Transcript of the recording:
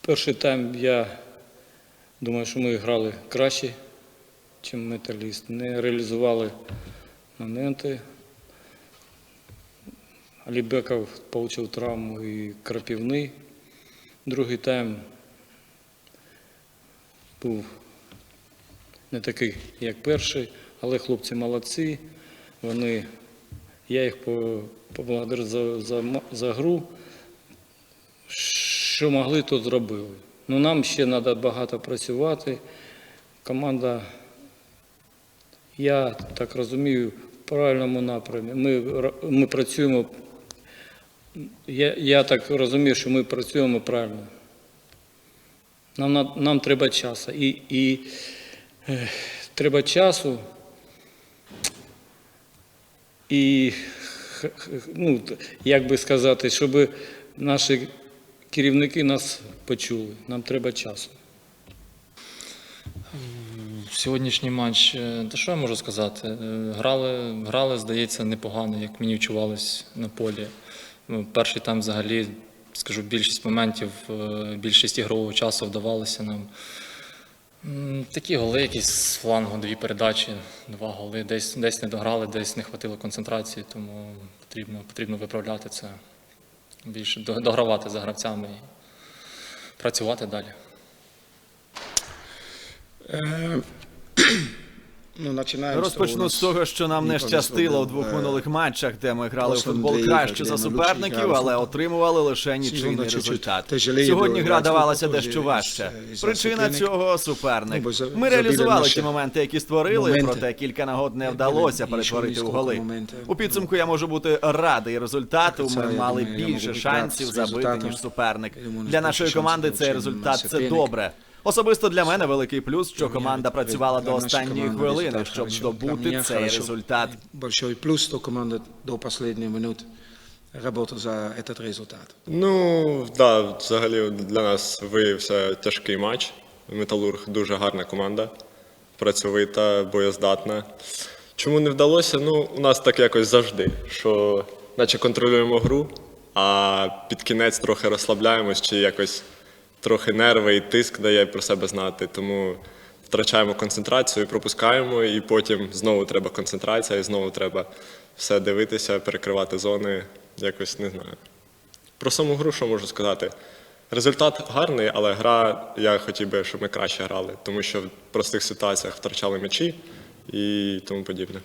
Перший тайм я думаю, що ми грали краще, ніж металіст. Не реалізували моменти. Алібеков отримав травму і крапівний. Другий тайм був не такий, як перший, але хлопці молодці. Вони, я їх по- поблагодарив за, за, за гру. Що могли, то зробили. Ну, нам ще треба багато працювати. Команда, я так розумію, в правильному напрямі. Ми, ми працюємо. Я, я так розумію, що ми працюємо правильно. Нам, нам треба часу. І, і е, треба часу. І, ну, як би сказати, щоб наші керівники нас почули. Нам треба часу. Сьогоднішній матч, е, та що я можу сказати? Е, Грали, грали, здається, непогано, як мені вчувалось на полі. Ну, Перший там взагалі, скажу, більшість моментів, е, більшість ігрового часу вдавалося нам. Такі голи, якісь з флангу, дві передачі, два голи. Десь, десь не дограли, десь не хватило концентрації, тому потрібно, потрібно виправляти це. Більше догравати за гравцями і працювати далі. Е, Ну, починаємо Розпочну з того, що нам не щастило у двох минулих матчах, де ми грали у футбол краще за суперників, але отримували лише нічийний результат. Сьогодні гра давалася дещо важче. Причина цього суперник. Ми реалізували ті моменти, які створили, проте кілька нагод не вдалося перетворити у голи. У підсумку я можу бути радий результату. Ми мали більше шансів забити ніж суперник. Для нашої команди цей результат це добре. Особисто для мене великий плюс, що команда працювала до останньої хвилини, щоб здобути цей результат. Большой плюс, что команда до последней минут работала за этот результат. Ну, да, взагалі для нас виявився тяжкий матч. Металург дуже гарна команда, працьовита, боєздатна. Чому не вдалося? Ну, у нас так якось завжди, що наче контролюємо гру, а під кінець трохи розслабляємось чи якось трохи нерви і тиск дає про себе знати. Тому втрачаємо концентрацію, пропускаємо, і потім знову треба концентрація, і знову треба все дивитися, перекривати зони. Якось не знаю. Про саму гру, що можу сказати? Результат гарний, але гра, я хотів би, щоб ми краще грали, тому що в простих ситуаціях втрачали м'ячі і тому подібне.